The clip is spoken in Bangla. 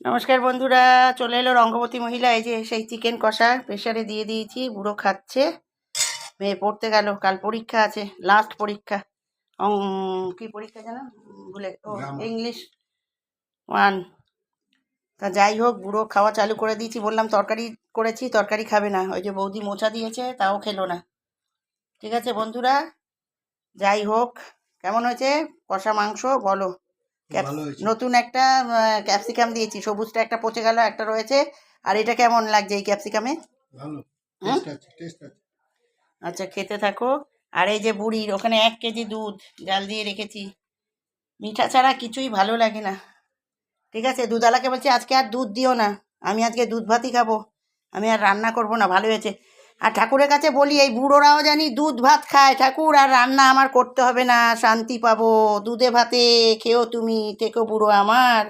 নমস্কার বন্ধুরা চলে এলো রঙ্গবতী মহিলা এই যে সেই চিকেন কষা প্রেশারে দিয়ে দিয়েছি বুড়ো খাচ্ছে মেয়ে পড়তে গেল কাল পরীক্ষা আছে লাস্ট পরীক্ষা। কি পরীক্ষা জানো ভুলে ও ইংলিশ ওয়ান তা যাই হোক বুড়ো খাওয়া চালু করে দিয়েছি বললাম তরকারি করেছি তরকারি খাবে না ওই যে বৌদি মোচা দিয়েছে তাও খেলো না। ঠিক আছে বন্ধুরা যাই হোক কেমন হয়েছে? কষা মাংস বলো। নতুন একটা ক্যাপসিকাম দিয়েছি। সবুজটা একটা পচে গেল একটা রয়েছে। আর এটা কেমন লাগছে এই ক্যাপসিকামে আচ্ছা খেতে থাকো। আর এই যে বুড়ির ওখানে এক কেজি দুধ জাল দিয়ে রেখেছি। মিঠা ছাড়া কিছুই ভালো লাগে না। ঠিক আছে দুধওয়ালাকে বলছি আজকে আর দুধ দিও না। আমি আজকে দুধ ভাতই খাব। আমি আর রান্না করব না ভালো হয়েছে। আর ঠাকুরের কাছে বলি, এই বুড়োরাও জানি দুধ ভাত খায়। ঠাকুর, আর রান্না আমার করতে হবে না, শান্তি পাবো। দুধে ভাতে খেও তুমি টেকো বুড়ো আমার।